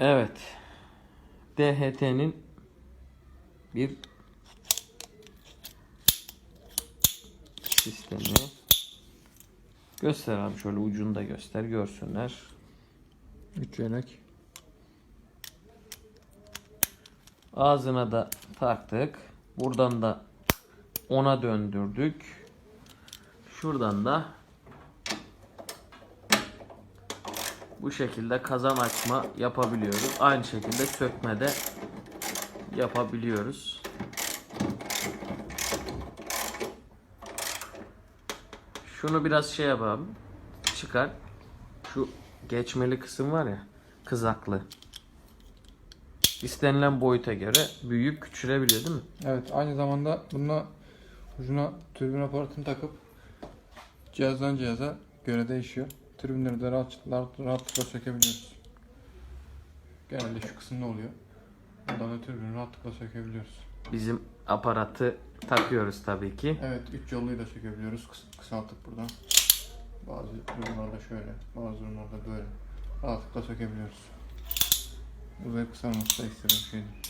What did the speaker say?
Evet. DHT'nin bir sistemi. Göster abi şöyle ucunu da göster görsünler. Üç yelek. Ağzına da taktık. Buradan da ona döndürdük. Şuradan da bu şekilde kazan açma yapabiliyoruz. Aynı şekilde sökme de yapabiliyoruz. Şunu biraz şey yap abi. Çıkar. Şu geçmeli kısım var ya. Kızaklı. İstenilen boyuta göre büyüyüp küçülebiliyor değil mi? Evet aynı zamanda bununla ucuna türbin aparatını takıp cihazdan cihaza göre değişiyor. Türbinleri de rahat, rahat, rahatlıkla sökebiliyoruz. Genelde şu kısımda oluyor. Buradan da türbini rahatlıkla sökebiliyoruz. Bizim aparatı takıyoruz tabii ki. Evet, üç yolluyu da sökebiliyoruz. Kıs- kısaltıp buradan. Bazı durumlarda şöyle, bazı durumlarda böyle. Rahatlıkla sökebiliyoruz. Bu da kısalması da istediğim şey değil.